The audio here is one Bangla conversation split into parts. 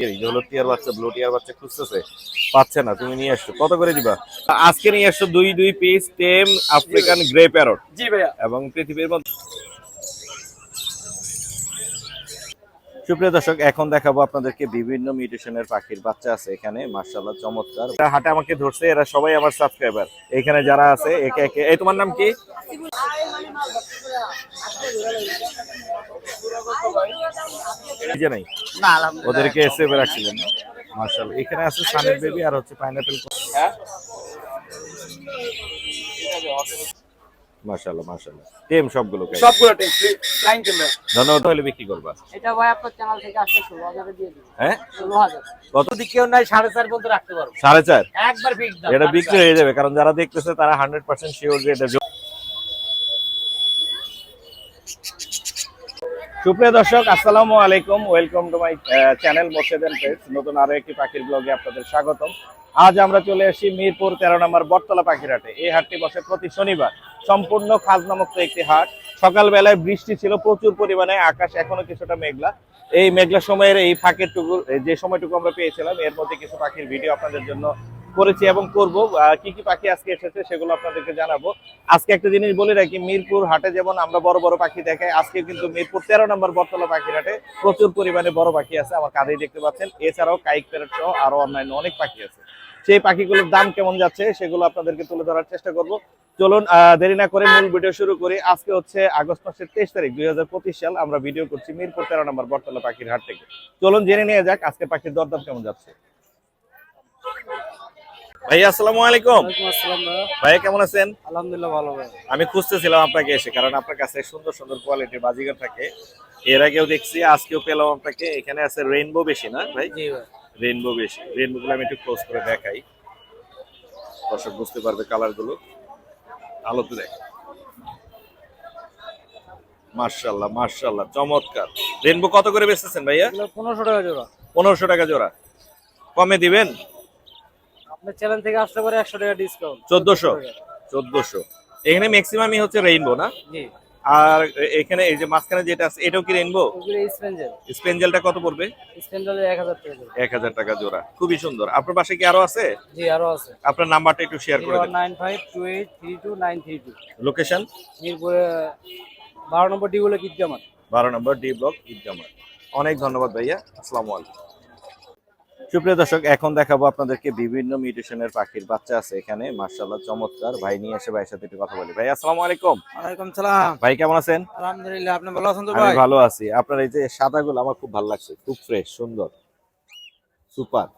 টিয়ার বাচ্চা ব্লু টিয়ার বাচ্চা খুঁজতেছে? পাচ্ছে না তুমি নিয়ে আসছো। কত করে দিবা? আজকে নিয়ে আসছো দুই দুই পিস টেম আফ্রিকান গ্রে প্যারট জি ভাইয়া। এবং পৃথিবীর মধ্যে সুপ্রিয় দর্শক এখন দেখাবো আপনাদেরকে বিভিন্ন মিউটেশনের পাখির বাচ্চা আছে এখানে। মার্শাল্লাহ চমৎকার। হাটে আমাকে ধরছে এরা সবাই আমার সাবস্ক্রাইবার। এখানে যারা আছে একে একে এই তোমার নাম কি? নাই? ওদেরকে সেভে রাখছিলেন। মার্শাল্লাহ এখানে আছে সানের বেবি আর হচ্ছে পাইনাপেল মার্শাল্লাহ মাশাআল্লাহ। টেম সবগুলো সবগুলো টেম ক্যামেরা ধন্যবাদ হলে বিক্রি করবা। এটা ভাই আপনার চ্যানেল থেকে আসলে ষোলো হাজারে দিয়ে দিই হ্যাঁ? ষোলো হাজার। কত? দিকেও কেউ নাই সাড়ে চার পর্যন্ত রাখতে পারব। সাড়ে চার? একবার ফিক্স দাম এটা বিক্রি হয়ে যাবে কারণ যারা দেখতেছে তারা হান্ড্রেড পার্সেন্ট শিওর যে এটা সুপ্রিয় দর্শক, আসসালামু আলাইকুম। Welcome to my channel Morshed and নতুন আরও একটি পাখির ব্লগে আপনাদের স্বাগতম। আজ আমরা চলে আসি মিরপুর তেরো নম্বর বটতলা পাখির হাটে। এই হাটটি বসে প্রতি শনিবার। সম্পূর্ণ খাজনামুক্ত একটি হাট। সকালবেলায় বৃষ্টি ছিল, প্রচুর পরিমাণে। আকাশ এখনও কিছুটা মেঘলা। এই মেঘলা সময়ের এই ফাঁকের টুকু যে সময়টুকু আমরা পেয়েছিলাম, এর মধ্যে কিছু পাখির ভিডিও আপনাদের জন্য করেছি এবং করব। কি কি পাখি আজকে এসেছে সেগুলো আপনাদেরকে জানাব। আজকে একটা জিনিস বলে রাখি, মিরপুর হাটে যেমন আমরা বড় বড় পাখি দেখাই আজকে কিন্তু মিরপুর তেরো নম্বর বটতলা পাখির হাটে প্রচুর পরিমাণে বড় পাখি আছে, আমার কাঁধেই দেখতে পাচ্ছেন। এছাড়াও কাইক প্যারট সহ আরও অন্যান্য অনেক পাখি আছে। সেই পাখিগুলোর দাম কেমন যাচ্ছে সেগুলো আপনাদেরকে তুলে ধরার চেষ্টা করব। চলুন দেরি না করে মূল ভিডিও শুরু করি। আজকে হচ্ছে আগস্ট মাসের তেইশ তারিখ, দুই হাজার পঁচিশ সাল আমরা ভিডিও করছি মিরপুর তেরো নম্বর বটতলা পাখির হাট থেকে। চলুন জেনে নিয়ে যাক আজকে পাখির দরদাম কেমন যাচ্ছে। ভাই আসসালামু আলাইকুম। ভাইয়া। কেমন আছেন? আলহামদুলিল্লাহ ভালো ভাই আমি খুঁজতেছিলাম আপনাকে এসে কারণ আপনার কাছে সুন্দর সুন্দর কোয়ালিটির বাজিগার থাকে। এর আগেও দেখছি আজকেও পেলাম আপনাকে। এখানে আছে রেইনবো বেশি না ভাই? জি ভাই রেইনবো বেশি। রেইনবো গুলো আমি একটু ক্লোজ করে দেখাই। দর্শক বুঝতে পারবে কালারগুলো। আলোতে দেখ। মার্শাল্লাহ মার্শাল্লাহ চমৎকার। রেইনবো কত করে বেচতেছেন ভাইয়া? পনেরোশো টাকা জোড়া। পনেরোশো টাকা জোড়া। কমে দিবেন? আপনার চ্যানেল থেকে আসতে পারে একশো টাকা ডিসকাউন্ট চোদ্দশো। চোদ্দশো। এখানে ম্যাক্সিমামই হচ্ছে রেইনবো না? জি। আর এখানে এই যে মাঝখানে যেটা আছে এটাও কি রেইনবো ওগুলো স্পেঞ্জেল স্পেঞ্জেলটা কত পড়বে? স্পেঞ্জেলে এক হাজার টাকা জোড়া এক হাজার টাকা জোড়া। খুবই সুন্দর। আপনার পাশে কি আরও আছে? জি আরও আছে। আপনার নাম্বারটা একটু শেয়ার করে দেন। Nine five two eight three two nine three two. Location মিরপুরে বারো নম্বর ডিগুলো কিটজামার বারো নম্বর ডি ব্লক ঈদগামার অনেক ধন্যবাদ ভাইয়া। আসসালামু আলাইকুম। সুপ্রিয় দর্শক এখন দেখাবো আপনাদেরকে বিভিন্ন মিউটেশনের পাখির বাচ্চা আছে এখানে। মার্শাল্লাহ চমৎকার। ভাই নিয়ে এসে ভাইয়ের সাথে একটু কথা বলি। ভাই আসসালামু আলাইকুম। ওয়ালাইকুম সালাম। ভাই কেমন আছেন? আলহামদুলিল্লাহ আপনি ভালো আছেন তো আমি ভাই ভালো আছি। আপনার এই যে সাদাগুলো আমার খুব ভালো লাগছে। খুব ফ্রেশ সুন্দর। সুপার।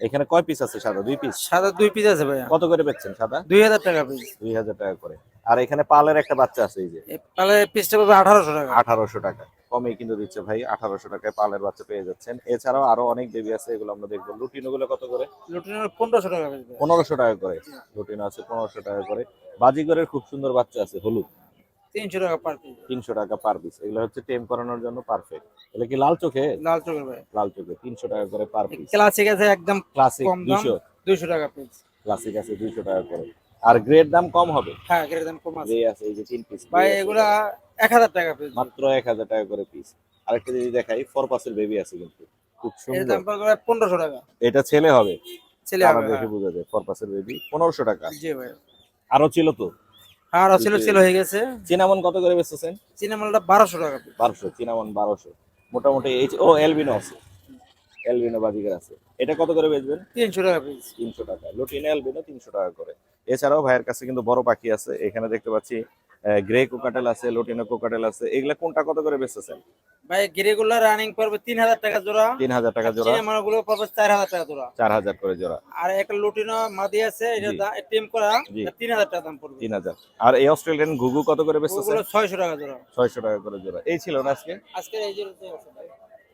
এখানে কয় পিস আছে সাদা? দুই পিস সাদা দুই পিস আছে ভাই কত করে বেচছেন সাদা? দুই হাজার টাকা পিস দুই হাজার টাকা করে। আর এখানে পালের একটা বাচ্চা আছে এই যে। পালের পিসটা পাবে আঠারোশো টাকা। আঠারোশো টাকা। কমে কিন্তু দিচ্ছে ভাই আঠারোশো টাকায় পালের বাচ্চা পেয়ে যাচ্ছেন। এছাড়াও আরও অনেক বেবি আছে এগুলো আমরা দেখব। লুটিনো গুলো কত করে? পনেরোশো টাকা পনেরোশো টাকা করে। লুটিনো আছে পনেরোশো টাকা করে। বাজিগরের খুব সুন্দর বাচ্চা আছে হলুদ। তিনশো টাকা পার পিস তিনশো টাকা পার পিস এগুলো হচ্ছে টেম করানোর জন্য পারফেক্ট এগুলো কি লাল চোখে? লাল চোখের ভাই। লাল চোখে তিনশো টাকা করে পার পিস ক্লাসিক আছে একদম ক্লাসিক দুশো দুইশো। টাকা পিস ক্লাসিক আছে দুইশো টাকা করে। আর গ্রেড দাম কম হবে? হ্যাঁ এটার দাম কম আছে। আছে এই যে তিন পিস ভাই এগুলা এক হাজার টাকা পিস মাত্র এক হাজার টাকা করে পিস আরেকটা যদি দেখাই ফর পাসের বেবি আছে কিন্তু। খুব সুন্দর। পনেরোশো টাকা। এটা ছেলে হবে। ছেলে হবে দেখে বোঝা যায় ফর পাসের বেবি পনেরোশো টাকা। হ্যাঁ। জি ভাই। আরও ছিল তো? হ্যাঁ আর ছিল ছিল হয়ে গেছে। চিনামন কত করে বেচতেছেন? বারোশো টাকা বারোশো চিনামন বারোশো। মোটামুটি এইচ ও এলবিনো আছে। এলবিনো বাজিকার আছে। এটা কত করে বেচবেন? তিনশো টাকা পিস তিনশো টাকা। লুটিনো এলবিনো তিনশো টাকা করে। এছাড়াও ভাইয়ের কাছে কিন্তু বড় পাখি আছে। এখানে দেখতে পাচ্ছি গ্রে কোকাটেল আছে লুটিনো কোকাটেল আছে। এগুলা কোনটা কত করে বেচতেছেন? ভাই গিরিগুলা রানিং পড়বে তিন হাজার টাকা জোড়া। তিন হাজার টাকা জোড়া। সিনেমালগুলো পড়বে চার হাজার টাকা জোড়া। চার হাজার করে জোড়া। আর একটা লুটিনো মাদি আছে এটা টিম করা জি। এটা তিন হাজার টাকা দাম পড়বে। তিন হাজার। আর এই অস্ট্রেলিয়ান ঘুঘু কত করে বেচতেছেন? ওগুলো ছয়শো টাকা জোড়া। ছয়শো টাকা করে জোড়া। এই ছিল না আজকে? আজকে এই ভাই।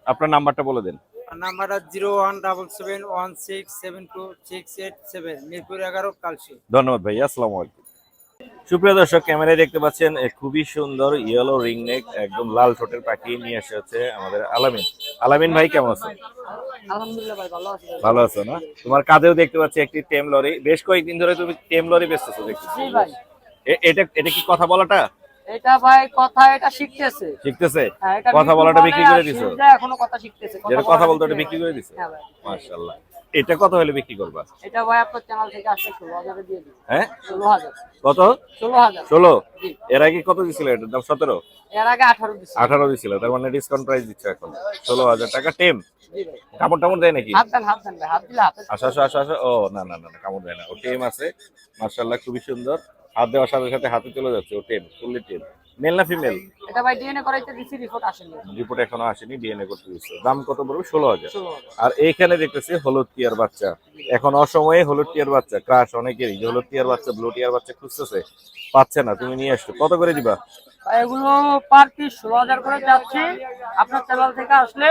আপনার নাম্বারটা বলে দেন। আর নাম্বারটা zero one double seven one six seven two six eight seven Mirpur এগারো কালসি ধন্যবাদ ভাইয়া আসসালামু আলাইকুম। সুপ্রিয় দর্শক ক্যামেরায় দেখতে পাচ্ছেন খুবই সুন্দর ইয়েলো রিং নেক একদম লাল ঠোঁটের পাখি নিয়ে এসে হচ্ছে আমাদের আলামিন। আলামিন ভাই কেমন আছো আলহামদুলিল্লাহ ভাই ভালো আছে। ভালো আছো না? তোমার কাঁধেও দেখতে পাচ্ছি একটি টেম লরি বেশ কয়েকদিন ধরে তুমি টেম লরি বেচতেছো এ- এটা এটা কি কথা বলাটা? এটা ভাই কথা এটা শিখতেছে। শিখতেছে? হ্যাঁ, কথা বলাটা বিক্রি করে দিছো? এখনও কথা শিখতেছে যেটা কথা বলতে শিখতে- বিক্রি করে দিছো? হ্যাঁ মাশাআল্লাহ। এটা কত হলে বিক্রি করবা? এটা ভাই আপনার চ্যানেল থেকে আসলে ষোলো হাজারে দিয়ে দিই হ্যাঁ? ষোলো হাজার। কত? ষোলো হাজার। ষোলো? জি। এর আগে কত দিছিল এটার দাম? সতেরো? এর আগে আঠারো দিচ্ছি আঠারো দিছিল তার মানে ডিসকাউন্ট প্রাইস দিচ্ছে এখন। ষোলো হাজার টাকা টেম। কাপড় টামড় দেয় নাকি? হাত দেন হাত দেন ভাই হাত দিলে হাতে আসো আসো আসো আসো। ও না না না কামড় দেয় না। ও টেম আছে। মার্শাল্লাহ খুবই সুন্দর। হাত দেওয়ার সাথে সাথে হাতে চলে যাচ্ছে ও টেম ফুললি টেম মেল না ফিমেল এটা ভাই ডিএনএ করাইতে দিচ্ছি রিপোর্ট আসেনি। রিপোর্ট এখনও আসেনি ডিএনএ করতে দিচ্ছে দাম কত পড়বে? ষোলো হাজার। আর এইখানে দেখতেছি হলুদ টিয়ার বাচ্চা। এখন অসময়ে হলুদ টিয়ার বাচ্চা ক্রাশ অনেকেরই। যে হলুদ টিয়ার বাচ্চা ব্লু টিয়ার বাচ্চা খুঁজতেছে পাচ্ছে না তুমি নিয়ে আসছো। কত করে দিবা? ভাই এগুলো পার পিস ষোলো হাজার করে যাচ্ছে। আপনার চ্যানেল থেকে আসলে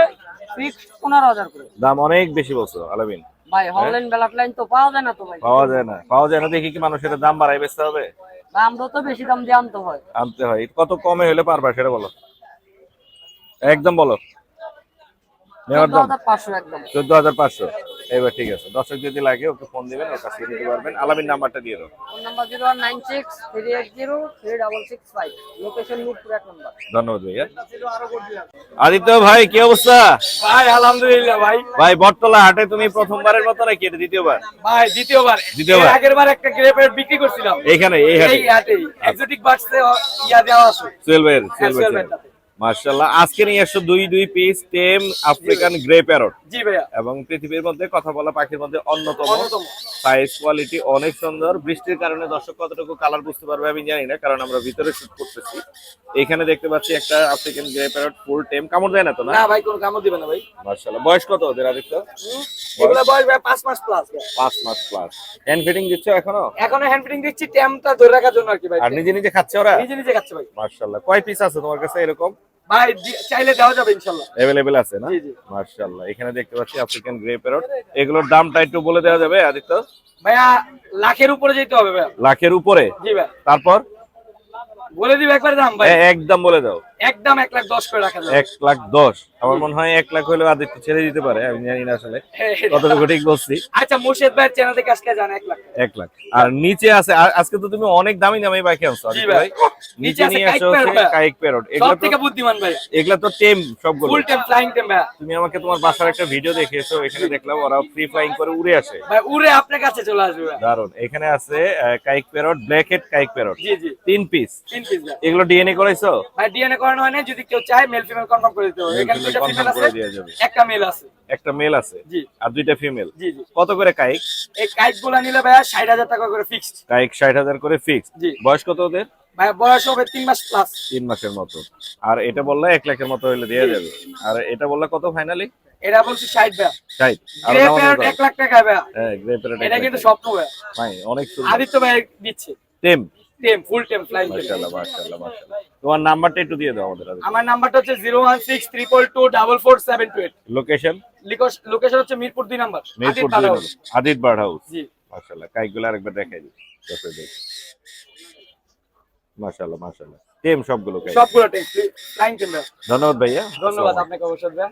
ফিক্স পনেরো হাজার করে। দাম অনেক বেশি বলছো আলামিন। ভাই হললাইন বেলাট লাইন তো পাওয়া যায় না তো ভাই। পাওয়া যায় না। পাওয়া যায় না দেখি কি মানুষের দাম বাড়াই বেচতে হবে? দাম তো বেশি দাম দিয়ে আনতে হয়। আনতে হয়। কত কমে হলে পারবা সেটা বলো। একদম বলো। নেওয়ার চোদ্দ দাম হাজার পাঁচশো চোদ্দ হাজার পাঁচশো। এবার ঠিক আছে। দর্শক যদি লাগে ওকে ফোন দিবেন ওর কাছে নিতে পারবেন। আলামিন নাম্বারটা দিয়ে ধন্যবাদ ভাইয়া। আদিত্য ভাই কি অবস্থা? ভাই আলহামদুলিল্লাহ ভাই। ভাই বটতলা হাটে তুমি প্রথমবারের মতো নাকি এটা দ্বিতীয়বার? ভাই দ্বিতীয়বার। দ্বিতীয়বার। আগের বার একটা গ্রেপের বিক্রি করছিলাম। এইখানে এই হাটে। এই এক্সোটিক বাক্সে ইয়া দেওয়া আছে। ভাই মার্শাল্লাহ আজকে নিয়ে আসছো দুই দুই পিস টেম আফ্রিকান গ্রে প্যারট জি ভাইয়া। এবং পৃথিবীর মধ্যে কথা বলা পাখির মধ্যে অন্যতম। সাইজ কোয়ালিটি অনেক সুন্দর। বৃষ্টির কারণে দর্শক কতটুকু কালার বুঝতে পারবে আমি জানি না কারণ আমরা ভিতরে শুট করতেছি। এখানে দেখতে পাচ্ছি একটা আফ্রিকান গ্রে প্যারট ফুল টেম কামড় দেয় না তো না? ভাই কোনো কামড় দিবে না ভাই। মার্শাল্লাহ বয়স কত ওদের আদিত্য? এগুলা বয়স ভাই পাঁচ মাস প্লাস পাঁচ মাস প্লাস হ্যান্ড ফিটিং দিচ্ছ এখনও? এখনও হ্যান্ড ফিটিং দিচ্ছি ট্যামটা ধরে রাখার জন্য আর কি ভাই। আর নিজে নিজে খাচ্ছে ওরা? নিজে নিজে খাচ্ছে ভাই। মার্শাল্লাহ কয় পিস আছে তোমার কাছে এরকম? ভাই চাইলে দেওয়া যাবে আছে না। এখানে দেখতে পাচ্ছি আফ্রিকান গ্রে প্যারট এগুলোর দামটা একটু বলে দেওয়া যাবে আদিত্য? ভাইয়া লাখের উপরে যেতে হবে লাখের উপরে? জি ভাই। তারপর? বলে দিবে একবার দাম ভাই। একদম বলে দাও। একদম এক লাখ দশ করে রাখা যাবে। এক লাখ দশ। আমার মনে হয় এক লাখ হলেও আদিত্য ছেড়ে দিতে পারে আমি জানি না আসলে। কতটুকু ঠিক বলছি? আচ্ছা মুর্শেদ ভাইয়ের চ্যানেল থেকে আজকে জান এক লাখ। এক লাখ। আর নিচে আছে আজকে তো তুমি অনেক দামি দামি বাইকে আনছো ভাই। ভাই। নিচে নিয়ে আসো ভাই। Caique parrot. এগুলো থেকে বুদ্ধিমান ভাই। এগুলো তো টেম সবগুলো। ফুল টাইম ফ্লাইং টাইম ভাইয়া তুমি আমাকে তোমার বাসার একটা ভিডিও দেখিয়েছো এখানে দেখলাম ওরা ফ্রি ফ্লাইং করে উড়ে আসে। ভাই উড়ে আপনার কাছে চলে আসবে দারুণ এখানে আছে caique parrot black head caique parrot. জি জি। তিন পিস তিন পিস এগুলো ডিএনএ করাইছো? ভাই ডিএনএ করানো হয় না যদি কেউ চায় মেল ফিমেল কনফার্ম করে দিতে হবে এখানে confirm ফিমেল আছে একটা মেল আছে। একটা মেল আছে? জি। আর দুইটা ফিমেল জি জি। কত করে কাইক? এই কাইটগুলা নিলে ভাইয়া ষাট হাজার টাকা করে ফিক্সড কাইক ষাট হাজার করে ফিক্স জি। বয়স কত ওদের? ভাই বয়স হবে তিন মাস প্লাস তিন মাসের মতো। আর এটা বললে এক লাখের মতো হলে দেওয়া যাবে। আর এটা বললে কত ফাইনালি এটা বলছি ষাট ভাইয়া। ষাট। আর গ্রে নামানো প্যারট দাও। এক লাখ টাকা হ্যাঁ গ্রে প্যারট এটা কিন্তু স্বপ্ন ভাইয়া। ভাই অনেক সুন্দর। আদিত্য ভাই দিচ্ছে। টেম টেম ফুল টেম ফ্লাইং মাশাআল্লাহ মাশাআল্লাহ মাশাআল্লাহ। তোমার নাম্বারটা একটু দিয়ে দাও আমাদের আমার নাম্বারটা হচ্ছে লোকেশন লোকেশন হচ্ছে মিরপুর দুই নাম্বার মিরপুর আদিত বাড়াও। আদিত বার্ড হাউস জি। মাশাআল্লাহ কাইকগুলো আরেকবার দেখাই দিই। দর্শক দেখি মাশাআল্লাহ মাশাআল্লাহ। টেম সবগুলো কাইক সবগুলো টেম ফ্লাইং টেম ধন্যবাদ ভাইয়া। ধন্যবাদ আপনাকে অবশ্যই ভাইয়া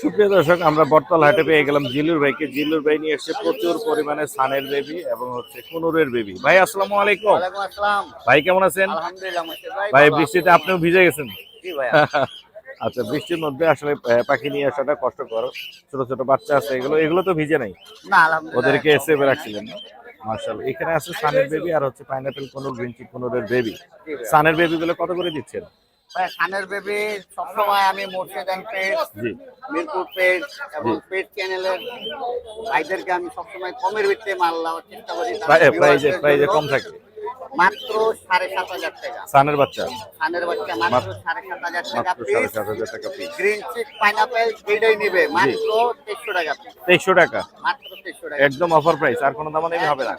সুপ্রিয় দর্শক আমরা বটতল হাটে পেয়ে গেলাম জিলুর ভাইকে। জিলুর ভাই নিয়ে এসেছে প্রচুর পরিমাণে সানের বেবি এবং হচ্ছে কুনুরের বেবি। ভাই আসসালামু আলাইকুম। ভাই কেমন আছেন? ভাই বৃষ্টিতে আপনিও ভিজে গেছেন? আচ্ছা বৃষ্টির মধ্যে আসলে পাখি নিয়ে আসাটা কষ্টকর। ছোট ছোট বাচ্চা আছে এগুলো এগুলো তো ভিজে নাই। ওদেরকে সেভে রাখছিলেন। মার্শাল এখানে আছে সানের বেবি আর হচ্ছে পাইনাপেল কোনুর গ্রিন কোনুরের বেবি। সানের বেবি গুলো কত করে দিচ্ছেন? খানের বেবি সবসময় আমি Murshid and page Mirpur page এবং পেজ চ্যানেলের ভাইদেরকে আমি সবসময় কমের ভিত্তিতে মাল দেওয়ার চেষ্টা করি। প্রাইজে প্রাইজে কম থাকে। মাত্র সাড়ে সাত হাজার টাকা। সানের বাচ্চা? মাত্র সাড়ে সাত হাজার টাকা পিস টাকা গ্রিন চিক পাইনাপেল দুইটাই নিবে মাত্র তেইশশো টাকা। তেইশশো টাকা? মাত্র টাকা একদম অফার প্রাইস আর কোনো দামা হবে না।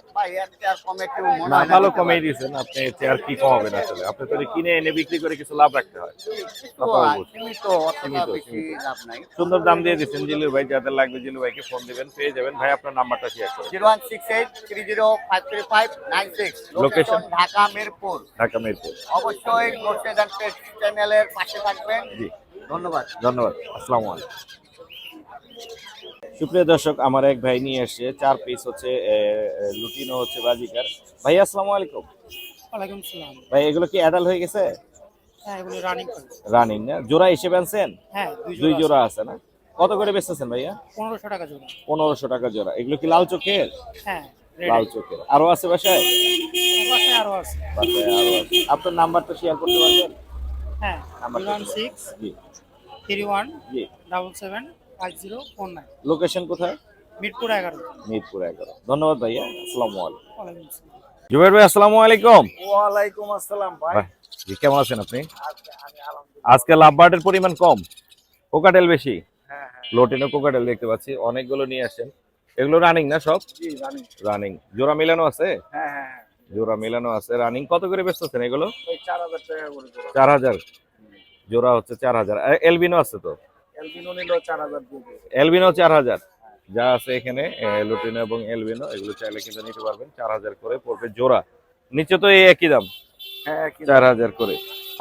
না ভালো কমিয়ে দিয়েছেন আপনি এতে আর কি কমাবেন আসলে? আপনি তো কিনে এনে বিক্রি করে কিছু লাভ রাখতে হয় সুন্দর দাম দিয়ে দিচ্ছেন জিলু ভাই যাদের লাগবে জিলু ভাইকে ফোন দিবেন পেয়ে যাবেন। ভাই আপনার নাম্বারটা শেয়ার করুন। Zero one six eight three zero five three five nine six. Location? Dhaka Mirpur. Dhaka Mirpur. অবশ্যই মোর্শেদ চ্যানেলের পাশে থাকবেন। জি। ধন্যবাদ। ধন্যবাদ। আসসালামু আলাইকুম। সুপ্রিয় দর্শক আমার এক ভাই নিয়ে এসছে চার পিস হচ্ছে লুটিনো হচ্ছে বাজিকার। ভাই আসসালামু আলাইকুম। ওয়ালাইকুম আসসালাম ভাই এগুলো কি অ্যাডাল হয়ে গেছে? হ্যাঁ এগুলো রানিং করে। রানিং না? জোড়া হিসেবে আনছেন? হ্যাঁ দুই জোড়া আছে। না? কত করে বেচতেছেন ভাইয়া? 1500 টাকা জোড়া। 1500 টাকা জোড়া। এগুলো কি লাল চোখের? হ্যাঁ লাল চোখের। আরও আছে বাসায়? বাসায় আরও আছে। বাসায় আরও আছে। আপনার নাম্বারটা শেয়ার করতে পারবেন? হ্যাঁ নাম্বার 16 জি। 31 জি। 77 লোকেশন কোথায়? মিরপুর এগারো। মিরপুর এগারো। ধন্যবাদ ভাইয়া আসসালামু আলাইকুম। জুবের ভাই আসসালামু আলাইকুম। ওয়ালাইকুম আসসালাম ভাই। জি কেমন আছেন আপনি? আজকে লাভবার্ডের পরিমাণ কম। কোকাটেল বেশি। হ্যাঁ হ্যাঁ। কোকাটেল দেখতে পাচ্ছি। অনেকগুলো নিয়ে আসেন এগুলো রানিং না সব? রানিং জোড়া মিলানো আছে? হ্যাঁ জোড়া মিলানো আছে। রানিং কত করে বেচতেছেন এগুলো? চার হাজার জোড়া। হচ্ছে চার হাজার। এলবিনো আছে তো? এলবিনো চার হাজার যা আছে এখানে লুটিনো এবং এলবিনো এগুলো চাইলে কিন্তু নিতে পারবেন। চার হাজার করে পড়বে জোড়া। নিচে তো এই একই দাম। হ্যাঁ চার হাজার করে।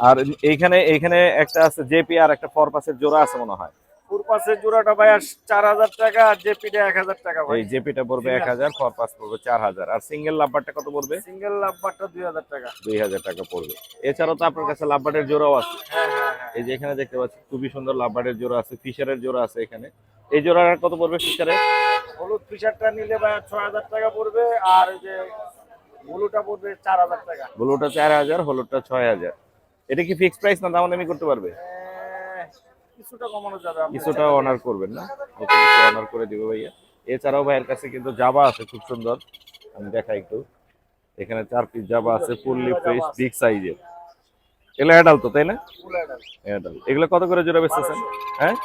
আর এইখানে এইখানে একটা আছে জেপি আর একটা ফরপাসের জোড়া আছে মনে হয়। ফুরপাসের জোড়াটা ভাই আর চার হাজার টাকা আর জেপিটা এক হাজার টাকা ভাই। এই জেপিটা পড়বে এক হাজার ফরপাস পড়বে চার হাজার। আর সিঙ্গেল লাভবারটা কত পড়বে? সিঙ্গেল লাভবারটা দুই হাজার টাকা। দুই হাজার টাকা পড়বে। এছাড়াও তো আপনার কাছে জোড়াও আছে। হ্যাঁ হ্যাঁ হ্যাঁ। এই যে এখানে দেখতে পাচ্ছি খুবই সুন্দর লাভবার্ডের জোড়া আছে ফিশারের জোড়া আছে এখানে। এই জোড়াটা কত পড়বে ফিশারের হলুদ ফিশারটা নিলে ভাই ছয় হাজার টাকা পড়বে আর এই যে ব্লুটা পড়বে চার হাজার টাকা। ব্লুটা চার হাজার হলুদটা ছয় হাজার। এটা কি ফিক্সড প্রাইস না দামাদামি করতে পারবে? কিছুটা কমানো যাবে কিছুটা অনার করবেন না? অনার করে দিবে ভাইয়া। এছাড়াও ভাইয়ের কাছে কিন্তু জাবা আছে খুব সুন্দর। আমি দেখাই একটু। এখানে চার পিস জাবা আছে ফুললি ফ্রেশ বিগ সাইজের এগুলো অ্যাডাল তো তাই না? অ্যাডাল এগুলো কত করে জোড়া বেচতেছেন? হ্যাঁ?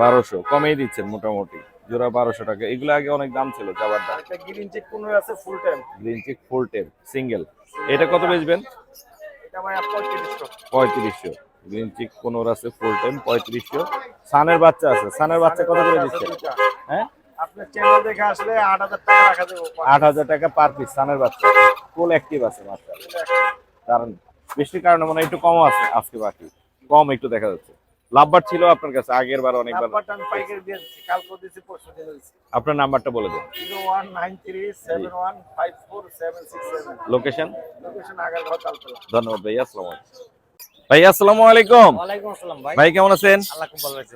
বারোশো। কমেই দিচ্ছেন মোটামুটি। জোড়া বারোশো টাকা। এগুলো আগে অনেক দাম ছিল জাবার দাম। গ্রিন চেক আছে full time green cheek full ten single এটা কত বেচবেন? পঁয়ত্রিশশো। গ্রিন চিক পনেরো আছে ফুল টাইম পঁয়ত্রিশশো। সানের বাচ্চা আছে সানের বাচ্চা কত করে দুইটা। হ্যাঁ? আপনার চ্যানেল দেখে আসলে আট হাজার টাকা রাখা দেবো আট হাজার টাকা পার পিস সানের বাচ্চা। ফুল অ্যাক্টিভ আছে কারণ বৃষ্টির কারণে মনে একটু কম আছে আজকে বাকি। কম একটু দেখা যাচ্ছে। লাভবার ছিল আপনার কাছে আগের বার অনেকবার। আপনার নাম্বারটা বলে দেন। লোকেশন ধন্যবাদ ভাইয়া ভাইয়া আসসালামু আলাইকুম। ভাই। ভাই কেমন আছেন?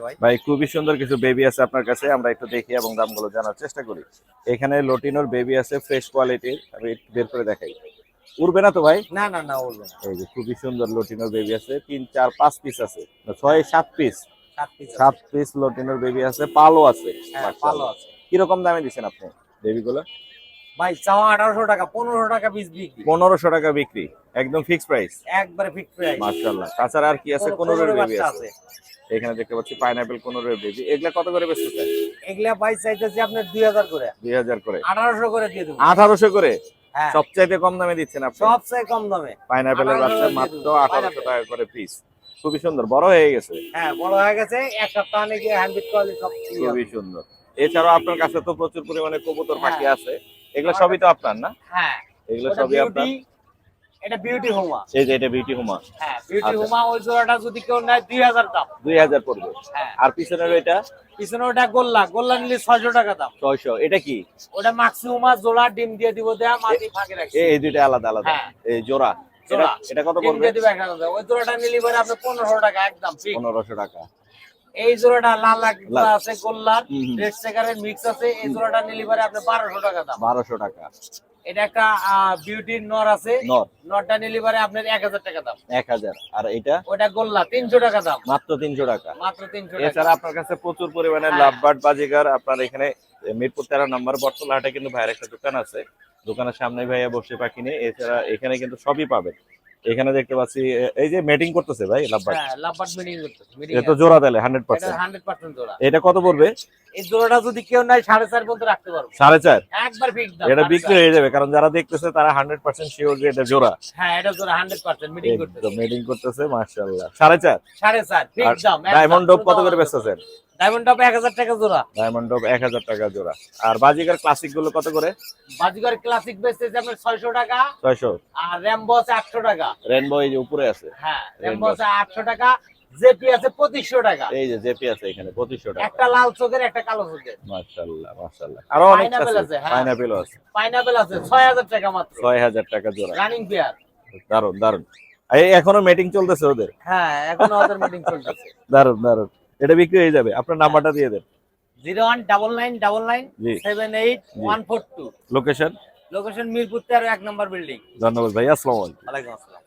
ভাই। ভাই খুবই সুন্দর কিছু বেবি আছে আপনার কাছে আমরা একটু দেখি এবং দামগুলো জানার চেষ্টা করি। এখানে লটিনোর বেবি আছে ফ্রেশ কোয়ালিটির আমি বের করে দেখাই। উড়বে না তো ভাই? না না না বলবেন এই যে খুবই সুন্দর লটিনোর বেবি আছে তিন চার পাঁচ পিস আছে। না, ছয় সাত পিস সাত পিস সাত পিস লটিনোর বেবি আছে পালও আছে। হ্যাঁ। পালও আছে। কীরকম দামে দিচ্ছেন আপনি বেবিগুলো ভাই চাওয়া আঠারোশো টাকা পনেরোশো টাকা পিস বিক্রি। পনেরোশো টাকা বিক্রি একদম ফিক্স প্রাইস একবারে ফিক্স প্রাইস মাশাআল্লাহ। তাছাড়া আর কি আছে? কোনো- বেবি আছে। এখানে দেখতে পাচ্ছি পাইনাপেল কোনোরের বেবি এগুলা কত করে বেচতেছেন এগুলা ভাই চাইতেছি আপনার দুই হাজার করে। দুই হাজার করে। আঠারোশো করে দিয়ে দেবো। আঠারোশো করে? হ্যাঁ। সবচাইতে কম দামে দিচ্ছেন আপনি? সবচেয়ে কম দামে। পাইনাপেলের 1800 বাচ্চা মাত্র দেবো। আঠারোশো Pineapple। টাকা করে পিস খুবই সুন্দর। বড় হয়ে গেছে? হ্যাঁ বড় হয়ে গেছে। এক সপ্তাহ নাকি হ্যান্ডবিট কোয়ালিটি সব খুবই সুন্দর। এছাড়াও আপনার কাছে তো প্রচুর পরিমাণে কবুতর হ্যাঁ। পাখি আছে। এগুলো সবই তো আপনার না? হ্যাঁ। এগুলো সবই আপনার? এটা বিউটি হোমা। এই যে এটা বিউটি হুমা। হ্যাঁ বিউটি আচ্ছা। হোমা ওই জোড়াটা যদি কেউ নেয় দুই হাজার দাম। দুই হাজার পড়বে। হ্যাঁ। আর পিছনের এটা পিছনে ওটা গোল্লা। গোল্লা নিলে ছয়শো টাকা দাম। ছয়শো। এটা কি? ওটা মাক্সিমা জোড়া ডিম দিয়ে দিব দেয়া মাটি ফাঁকে রাখছি। এই দুইটা আলাদা আলাদা। হ্যাঁ। এই জোড়া। এটা কত পড়বে? ওই জোড়াটা নিলে পরে আপনি পনেরোশো টাকা একদম পনেরোশো টাকা। এই জোড়াটা লাল। আছে গোল্লার। রেড সেকারের মিক্স আছে এই জোড়াটা নিলে পরে আপনি বারোশো টাকা দাম। বারোশো টাকা। এটা একটা বিউটির নর আছে। নর। নরটা নিলে পরে আপনার এক হাজার টাকা দাম। এক হাজার। আর এটা? ওটা গোল্লা তিনশো টাকা দাম। মাত্র তিনশো টাকা। মাত্র তিনশো টাকা। এছাড়া আপনার কাছে প্রচুর পরিমাণে হ্যাঁ। লাভবার্ড বাজিগার আপনার এখানে মিরপুর তেরো নম্বর বটতলা হাটে কিন্তু ভাইয়ের একটা দোকান আছে। দোকানের সামনে ভাইয়া বসে পাখি নিয়ে এছাড়া এখানে কিন্তু সবই পাবেন। এখানে দেখতে পাচ্ছি এই যে মেটিং করতেছে ভাই লাভবার্ড। হ্যাঁ লাভবার্ড মিটিং করতেছে এটা তো জোড়া দিলে হান্ড্রেড এটা পার্সেন্ট হান্ড্রেড পার্সেন্ট জোড়া। এটা কত পড়বে? এই জোড়াটা যদি কেউ নাই সাড়ে চার পর্যন্ত রাখতে পারব। সাড়ে চার? একবার ফিক্স দাম এটা বিক্রি হয়ে যাবে কারণ যারা দেখতেছে তারা হান্ড্রেড পার্সেন্ট শিওর যে এটা জোড়া। হ্যাঁ এটা জোড়া হান্ড্রেড পার্সেন্ট মিটিং করতেছে। মিটিং করতেছে চার? সাড়ে চার ফিক্স দাম ডায়মন্ড ডোপ কত করে বেচতেছেন? ডায়মন্ড টপ এক হাজার টাকা জোড়া। ডায়মন্ড এক হাজার টাকা জোড়া। আর বাজিকার ক্লাসিকগুলো কত করে? বাজিগর ক্লাসিক বেচতেছে আপনার ছয়শো টাকা। ছয়শো। আর র্যাম্বো আছে আটশো টাকা। রেনবো এই যে উপরে আছে। হ্যাঁ র্যাম্বো আছে। আটশো টাকা জেপি আছে পঁচিশশো টাকা। এই যে জেপি আছে এখানে পঁচিশশো টাকা। একটা লাল চোখের একটা কালো চোখের। মাশাল্লাহ মাশাল্লাহ আরও অনেক আছে আছে, হ্যাঁ। আছে। পাইনাপেল আছে ছয় হাজার টাকা মাত্র। ছয় হাজার টাকা জোড়া। রানিং পেয়ার দারুণ দারুণ এই এখনও মিটিং চলতেছে ওদের। হ্যাঁ এখনও আমাদের মিটিং চলতেছে। দারুণ দারুণ এটা বিক্রি হয়ে যাবে। আপনার নাম্বারটা দিয়ে দেন। Zero one double nine double nine জি। Seven eight one four two. Location location Mirpur তেরো এক নম্বর বিল্ডিং ধন্যবাদ ভাই আসসালাম আলাইকুম। আসসালাম।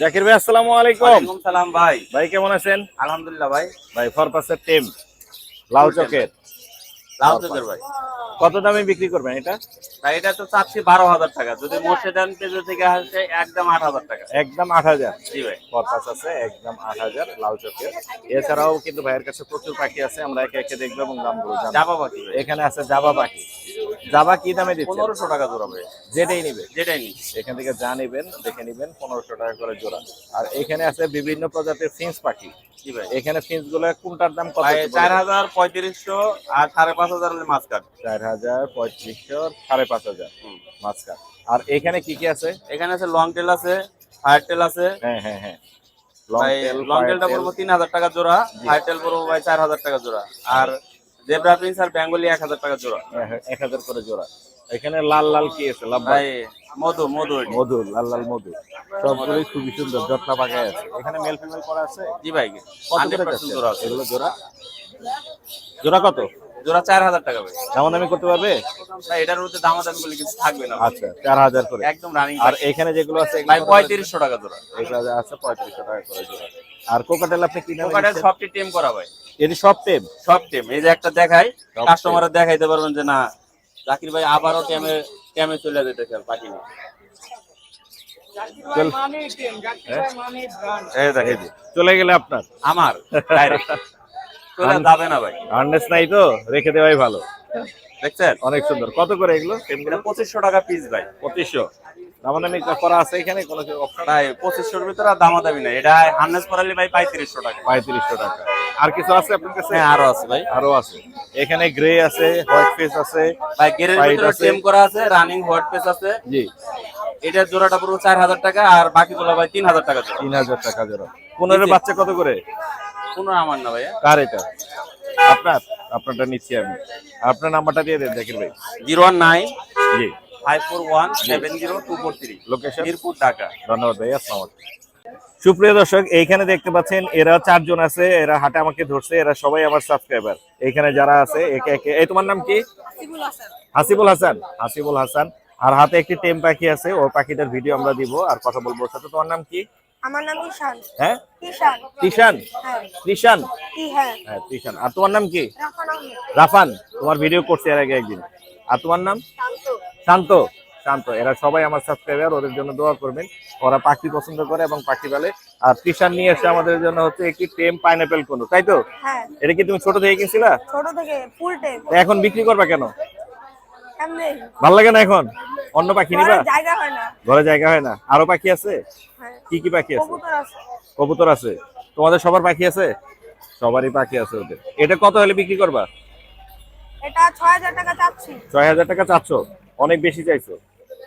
জাকির ভাই আসসালামু আলাইকুম। সালাম ভাই। ভাই কেমন আছেন? আলহামদুলিল্লাহ ভাই। ভাই ফরপাসের টিম লাল চকের। লাউ চোখের ভাই। কত দামে বিক্রি করবেন এটা? তাই এটা তো চাচ্ছি বারো হাজার টাকা। যদি মোর্শেদান পেজে থেকে আসে একদম আট হাজার টাকা। একদম আট হাজার? জি ভাই। ফরপাস আছে একদম আট হাজার লাল চকের এছাড়াও কিন্তু ভাইয়ের কাছে প্রচুর পাখি আছে আমরা একে একে দেখব এবং দামগুলো জানব। জাবা পাখি এখানে আছে জাবা পাখি। জাবা কি দামে দিচ্ছে পনেরোশো টাকা জোড়া ভাই। যেটাই নিবে। যেটাই নি এখান থেকে যা নেবেন দেখে নেবেন পনেরোশো টাকা করে জোড়া। আর এখানে আছে বিভিন্ন প্রজাতির ফিন্স পাখি। এখানে ফিন্সগুলো কোনটার দাম কত চার? হাজার পঁয়ত্রিশশো আর সাড়ে পাঁচ হাজার মাছ কাট। চার হাজার পঁয়ত্রিশশো সাড়ে পাঁচ হাজার মাছ মাঝখান আর এখানে কি কি আছে? এখানে আছে লং টেল আছে ফায়ার টেল আছে। হ্যাঁ হ্যাঁ হ্যাঁ। লং টেল লং টেলটা পড়ব তিন হাজার টাকা জোড়া ফায়ার টেল পড়ব ভাই চার হাজার টাকা জোড়া। আর জেব্রা প্রিন্স আর বেঙ্গলি এক হাজার টাকা জোড়া। এক হাজার করে জোড়া। এখানে লাল লাল কি আছে? লাভ ভাই মধু মধু মধু লাল লাল মধু। সবগুলোই খুবই সুন্দর যত্না পাকায় আছে। এখানে মেল ফিমেল করা আছে? জি ভাই কত করে জোড়া আছে। এগুলো জোড়া? জোড়া কত? জোড়া চার হাজার টাকা ভাই। আমি করতে পারবে? ভাই এটার মধ্যে দামাদামি বলে কিছু থাকবে না আচ্ছা চার হাজার করে। একদম রানিং আর এখানে যেগুলো আছে ভাই পঁয়ত্রিশশো টাকা জোড়া। এগুলো আছে পঁয়ত্রিশশো টাকা করে জোড়া। আর কোকাটেল আপনি কি নামে দিচ্ছেন? সবটি টেম করা ভাই। এটি সব টেম? সব টেম। এই যে একটা দেখাই সব কাস্টমার দেখাইতে পারবেন যে না জাকির ভাই আবারও টেমে টেমে চলে যেতে চান পাখি নিয়ে। চল এই দেখেন চলে গেলে আপনার। আমার ডাইরেক্ট যাবে না ভাই। হার্নেস নাই তো রেখে দেওয়াই ভালো। দেখছেন? অনেক সুন্দর। কত করে এগুলো? পঁচিশশো টাকা পিস ভাই। পঁচিশশো। দামাদামি করা আছে এখানে কোনো অপশন ভাই পঁচিশশোর ভিতরে আর দামাদামি নাই। এটা হান্নেস করালে ভাই পঁয়ত্রিশশো টাকা। পঁয়ত্রিশশো টাকা। আর কিছু আছে আপনার কাছে? হ্যাঁ আরও আছে ভাই। আরও আছে। এখানে গ্রে আছে হোয়াইট ফেস আছে ভাই গেরের White ভিতরে। টেম করা আছে রানিং হোয়াইট পেস আছে। জি। এটার জোড়াটা পুরো চার হাজার টাকা আর বাকিগুলো ভাই তিন হাজার টাকা জোড়া। তিন হাজার টাকা জোড়া। পনেরো বাচ্চা কত করে? কোনো আমার না ভাইয়া। কার এটা? আপনার? আপনারটা নিচ্ছি আমি। আপনার নাম্বারটা দিয়ে দেন জাকির ভাই। জিরো ওয়ান নাইন জি। Five four one seven zero two four three location Mirpur Dhaka. ধন্যবাদ ভাই আসসালামু সুপ্রিয় দর্শক এইখানে দেখতে পাচ্ছেন এরা চারজন আছে এরা হাটে আমাকে ধরছে এরা সবাই আমার সাবস্ক্রাইবার। এখানে যারা আছে একে একে এই তোমার নাম কি? হাসিবুল হাসান। হাসিবুল হাসান আর হাতে একটি টেম পাখি আছে ও পাখিটার ভিডিও আমরা দিব আর কথা বলব ওর সাথে। তোমার নাম কি? আমার নাম ঈশান। হ্যাঁ? ঈশান। তিশান হ্যাঁ। হ্যাঁ। হ্যাঁ আর তোমার নাম কি? রাফান রাফান তোমার ভিডিও করছে এর আগে একদিন। আর তোমার নাম? শান্ত শান্ত। এরা সবাই আমার সাবস্ক্রাইবার ওদের জন্য দোয়া করবেন। ওরা পাখি পছন্দ করে এবং পাখি বলে আর টিশান নিয়ে এসে আমাদের জন্য হচ্ছে একটি টেম পাইনাপেল কোনো তাই তো? হ্যাঁ। এটা কি তুমি ছোট থেকে কিনছিলা? ছোট থেকে ফুল টাইম তা এখন বিক্রি করবা কেন? ভালো লাগে না এখন? অন্য পাখি নিবা? ঘরে জায়গা হয় না। ঘরে জায়গা হয় না? আরও পাখি আছে? হ্যাঁ। কি কি পাখি আছে? কবুতর আছে। কবুতর আছে। তোমাদের সবার পাখি আছে? সবারই পাখি আছে ওদের। এটা কত হলে বিক্রি করবা? এটা ছয় হাজার টাকা চাচ্ছি। ছয় হাজার টাকা চাচ্ছ? অনেক বেশি চাইছো।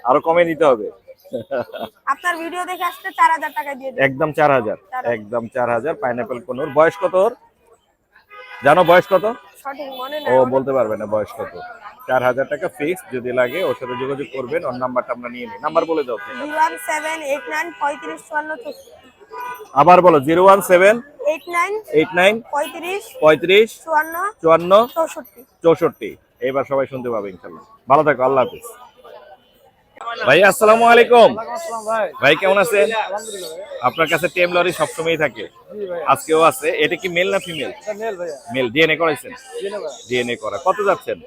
আরও কমে নিতে হবে। আপনার ভিডিও দেখে চার হাজার টাকা দিয়ে দিন। একদম চার হাজার চার। একদম চার হাজার। পাইনাপেল কোনোর বয়স কত ওর? জানো বয়স কত? সঠিক মনে নাই ও বলতে পারবে না বয়স কত। চার হাজার টাকা ফিক্স যদি লাগে ওর সাথে যোগাযোগ করবেন। ওর নাম্বারটা আমরা নিয়ে নিই। নাম্বার বলে দাও তুমি। Zero one seven eight nine পঁয়ত্রিশ চুয়ান্ন চৌষট্টি আবার বলো zero one seven eight nine eight nine পঁয়ত্রিশ পঁয়ত্রিশ চুয়ান্ন চুয়ান্ন চৌষট্টি। চৌষট্টি। এবার সবাই শুনতে পাবে ইনশাল্লাহ। ভালো থাকো আল্লাহ হাফিজ। ভাই আসসালামু আলাইকুম। ভাই কেমন আছেন? আপনার কাছে টেম লরি সবসময়ই থাকে। আজকেও আছে। এটা কি মেল না ফিমেল? মেল ডিএনএ করাইছেন? ডিএনএ করা। কত যাচ্ছেন?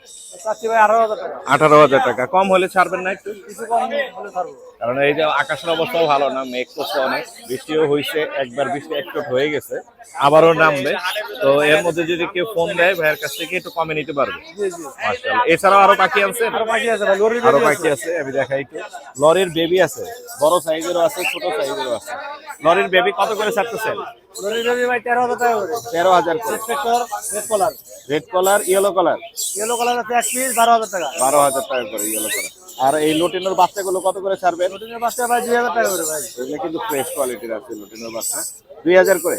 আঠারো হাজার টাকা। কম হলে ছাড়বেন না একটু? কারণ এই যে আকাশের অবস্থাও ভালো না মেঘ করছে অনেক। বৃষ্টিও হয়েছে একবার বৃষ্টি একটু হয়ে গেছে আবারও নামবে। তো এর মধ্যে যদি কেউ ফোন দেয় ভাইয়ের কাছ থেকে একটু কমে নিতে পারবে। এছাড়াও আরও পাখি আছে? আরও পাখি আছে আমি দেখাই একটু। লরির বেবি আছে বড় সাইজেরও আছে ছোট সাইজেরও আছে। লরির বেবি কত করে ছাড়তেছেন? তেরো হাজার করে। Red colour yellow colour yellow colour আছে এক পিস বারো হাজার টাকা। বারো হাজার টাকা করে ইয়েলো কালার আর এই লুটিনোর বাচ্চাগুলো কত করে ছাড়বেন লুটিনের বাচ্চা ভাই দুই হাজার টাকা করে ভাই। এগুলো কিন্তু ফ্রেশ কোয়ালিটির আছে লুটিনোর বাচ্চা। দুই হাজার করে?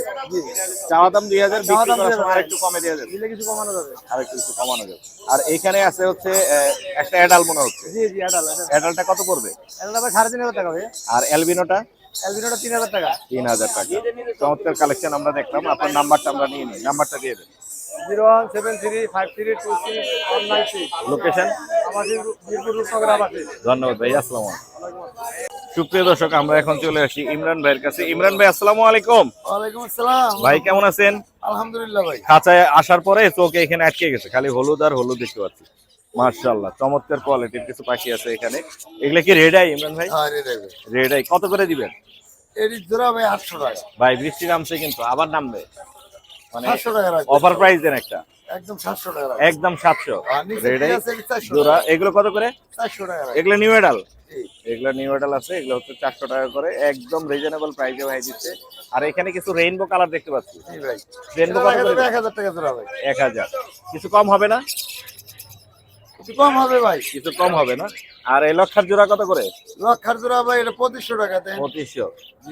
চাওয়া দাম দুই হাজার করার 2000 কমে দেওয়া যাবে দিলে কিছু কমানো যাবে। আর একটু কিছু কমানো যাবে। আর এখানে আছে হচ্ছে একটা অ্যাডাল মনে হচ্ছে। জি জি আটাল অ্যাডালটা কত পড়বে? ভাই সাড়ে তিন হাজার টাকা ভাই। আর অ্যালবিনোটা অ্যালবিনোটা তিন হাজার টাকা। তিন হাজার টাকা। চমৎকার কালেকশন আমরা দেখলাম। আপনার নাম্বারটা আমরা নিয়ে নিই। নাম্বারটা দিয়ে দেন। Zero one seven three five three two six one nine six location আমাদের মিরপুর রূপনগর আবাসে ধন্যবাদ ভাই আসসালামু আলাইকুম। সুপ্রিয় দর্শক আমরা এখন চলে আসি ইমরান ভাইয়ের কাছে। ইমরান ভাই আসসালামু আলাইকুম। ওয়ালাইকুম আসসালাম। ভাই কেমন আছেন? আলহামদুলিল্লাহ ভাই। খাঁচায় আসার পরে চোখে এখানে আটকে গেছে খালি হলুদ আর হলুদ দেখতে পাচ্ছি। মার্শাল্লাহ চমৎকার কোয়ালিটির কিছু পাখি আছে এখানে। এগুলা কি রেড আই ইমরান ভাই? হ্যাঁ রেড আই কত করে দিবেন? এর জোড়া ভাই আটশো টাকা। ভাই বৃষ্টি নামছে কিন্তু আবার নামবে। মানে অফার প্রাইস দেন একটা। একদম টাকা একদম জোড়া এগুলো কত করে? টাকা এগুলো নিউ এডাল এগুলো নিউ এডাল আছে এগুলো হচ্ছে চারশো টাকা করে। একদম রিজনেবল প্রাইসে ভাই দিচ্ছে। আর এখানে কিছু রেইনবো কালার দেখতে পাচ্ছি। জি ভাই। রেইনবো টাকা জোড়া ভাই। কিছু কম হবে না? কম হবে ভাই। কিছু কম হবে না? আর এই লক্ষার জোড়া কত করে? লক্ষার জোড়া ভাই এটা পঁচিশশো টাকা দেন। পঁচিশশো।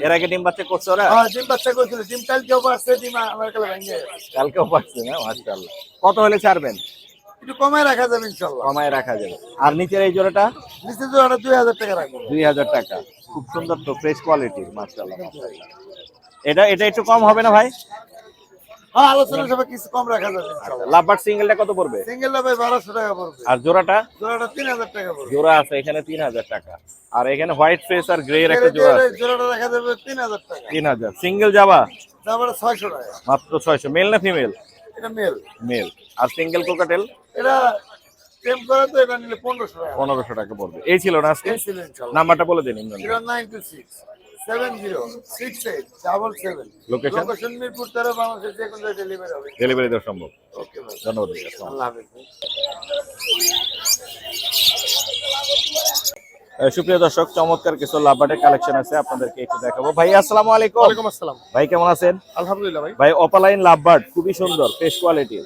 এর আগে ডিম বাচ্চা করছে ওরা? হ্যাঁ ডিম বাচ্চা করছিল। ডিম কালকেও পারছে ডিম আমার কালে ভেঙে কালকেও পাচ্ছে না? মাশাআল্লাহ। কত হলে ছাড়বেন? একটু কমায় রাখা যাবে ইনশাল্লাহ কমায় রাখা যাবে। আর নিচের এই জোড়াটা? নিচে জোড়াটা দুই হাজার টাকা রাখব। দুই হাজার টাকা। খুব সুন্দর তো ফ্রেশ কোয়ালিটির মাশাআল্লাহ। এটা এটা একটু কম হবে না ভাই? আচ্ছা, কত পড়বে? টাকা পড়বে। আর টাকা আছে এখানে 3000 টাকা। আর এখানে হোয়াইট আর যাবা টাকা। মাত্র 600 মেল না ফিমেল এটা মেল মেল আর সিঙ্গেল কোকাটেল এটা নিলে টাকা। টাকা পড়বে। এই ছিল না আজকে? নাম্বারটা বলে দিন 0926 seven zero six eight double seven Location? Location Mirpur তেরো বাংলাদেশের যে কোনো ডেলিভারি হবে। ডেলিভারি দেওয়া সম্ভব। ওকে ভাই ধন্যবাদ আল্লাহ সুপ্রিয় দর্শক চমৎকার কিছু লাভবার্ডের কালেকশন আছে আপনাদেরকে একটু দেখাবো। ভাই আসসালামু আলাইকুম। ওয়ালাইকুম আসসালাম। ভাই কেমন আছেন? আলহামদুলিল্লাহ ভাই। ভাই অপালাইন লাভবার্ড খুবই সুন্দর ফ্রেশ কোয়ালিটির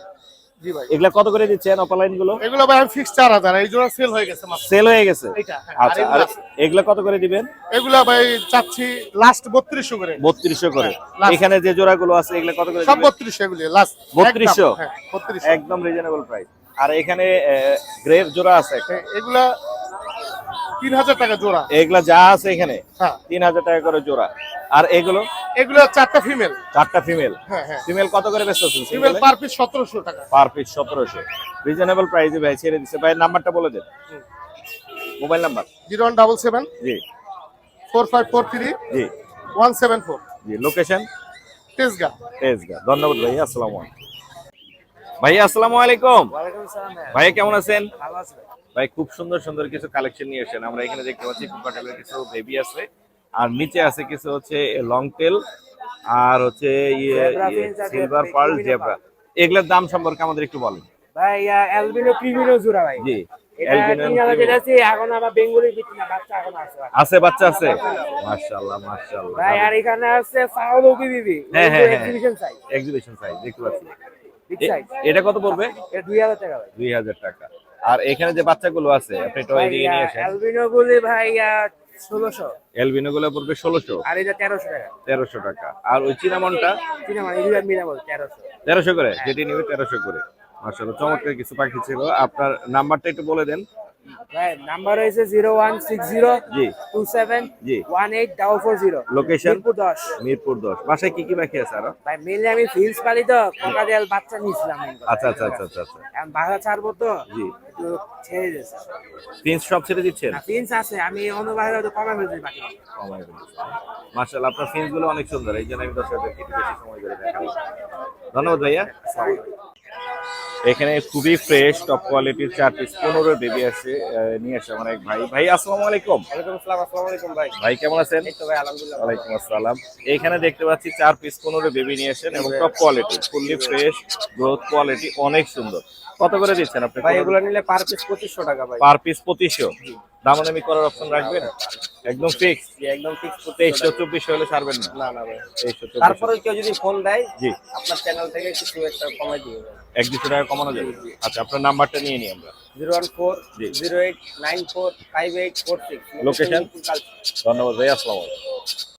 জি ভাই। এগুলা কত করে দিচ্ছেন অপালাইনগুলো? এগুলো ভাই আমি ফিক্স চার হাজার এই জোড়া সেল হয়ে গেছে মাত্র। সেল হয়ে গেছে? হ্যাঁ। আচ্ছা আর এগুলা- এগুলা কত করে দিবেন? এগুলা ভাই চাচ্ছি লাস্ট বত্রিশশো করে। বত্রিশশো করে। এখানে যে জোড়াগুলো আছে এগুলা কত করে সব দিবেন? বত্রিশশো লাস্ট 3200? হ্যাঁ বত্রিশশো। একদম রিজনেবল প্রাইস আর এখানে গ্রেভ জোড়া আছে একটা। এগুলা তিন হাজার টাকা জোড়া। এগুলা যা আছে এখানে হ্যাঁ। তিন হাজার টাকা করে জোড়া। আর এগুলো? এগুলো চারটা ফিমেল চারটা ফিমেল হ্যাঁ হ্যাঁ। ফিমেল কত করে বেচতেছেন ফিমেল পার পিস সতেরোশো টাকা। পার পিস সতেরোশো। রিজনেবল প্রাইসে ভাই ছেড়ে দিচ্ছে ভাই নাম্বারটা বলে দেন। Mobile number zero one double seven. জি। Four five four three. জি। One seven four. জি লোকেশন তেজগা। তেজগা। ধন্যবাদ ভাই আসসালামু আলাইকুম। ভাই আসসালামু আলাইকুম। ভাই। কেমন আছেন? ভাই। খুব সুন্দর সুন্দর কিছু কালেকশন নিয়ে এসেছেন আমরা এখানে দেখতে পাচ্ছি কিছু বেবি আছে। আর নিচে আছে কিছু হচ্ছে লং টেল আর হচ্ছে ইয়ে সিলভার পার্ল জেব্রা এগুলোর দাম সম্পর্কে আমাদের একটু বলেন। ভাই অ্যালবিনো জোড়া ভাই। জি আছে বাচ্চা আছে ভাই। আছে মাশাআল্লাহ মাশাআল্লাহ। ভাই আর এখানে আছে হ্যাঁ, হ্যাঁ, হ্যাঁ। এক্সিবিশন সাইজ এক্সিবিশন সাইজ দেখতে পাচ্ছি। এটা কত পড়বে? এটা দুই হাজার টাকা ভাই। দুই হাজার টাকা। আর এখানে যে বাচ্চাগুলো আছে আপনি তো এদিকে নিয়ে আসেন। অ্যালবিনো গুলি ভাই ষোলোশো। এলবিনো গুলো পড়বে ষোলোশো। আর এটা তেরোশো টাকা। তেরোশো টাকা। আর ওই চিনামনটা? মানে এগুলো মিলাবো তেরোশো। তেরোশো করে? যেটি নিবে তেরোশো করে। মার্শাল্লাহ চমৎকার কিছু পাখি ছিল। আপনার নাম্বারটা একটু বলে দেন। নাম্বার হয়েছে জিরো ওয়ান সিক্স জিরো জি। টু সেভেন জি one eight double four zero location Mirpur দশ। মিরপুর দশ। বাসায় কি কি পাখি আছে আরও? ভাই মেনলি আমি ফিল্স পালি তো কোকাডিয়াল বাচ্চা নিয়েছিলাম আচ্ছা আচ্ছা আচ্ছা আচ্ছা আচ্ছা। এখন বাসা ছাড়বো তো জি। একটু ছেড়ে দিয়েছে। প্রিন্স সব ছেড়ে দিচ্ছেন? না ফিন্স আছে আমি অন্য বাইরে হয়তো কমে ফেলছি বাকি মার্শাল্লাহ আপনার ফিন্সগুলো অনেক সুন্দর এই জন্য আমি দর্শকদেরকে একটু বেশি সময় ধরে দেখাবো ধন্যবাদ ভাইয়া। এখানে খুবই ফ্রেশ টপ কোয়ালিটির চার পিস পনেরো বেবি আছে নিয়ে আসে আমার এক ভাই। ভাই আসসালামু আলাইকুম। ভাই। ভাই কেমন আছেন? ওয়ালাইকুম আসসালাম। এখানে দেখতে পাচ্ছি চার পিস পনেরো বেবি নিয়ে এসেছেন এবং top quality fully fresh growth quality অনেক সুন্দর। কত করে দিচ্ছেন আপনি ভাই এগুলো নিলে পার পিস পঁচিশশো টাকা ভাই। পার পিস পঁচিশশো। দামাদামি করার অপশন রাখবেন? একদম ফিক্স একদম ফিক্স তেইশশো চব্বিশশো হলে ছাড়বেন না? না না ভাই। তারপরে কেউ যদি ফোন দেয় জি। আপনার চ্যানেল থেকে কিছু একটা কমাই দিবে এক দুশো টাকা কমানো যাবে। আচ্ছা আপনার নাম্বারটা নিয়ে নিই আমরা। Zero one four. Zero eight nine four five eight four six. Location ধন্যবাদ ভাই আসসালাম আলাইকুম।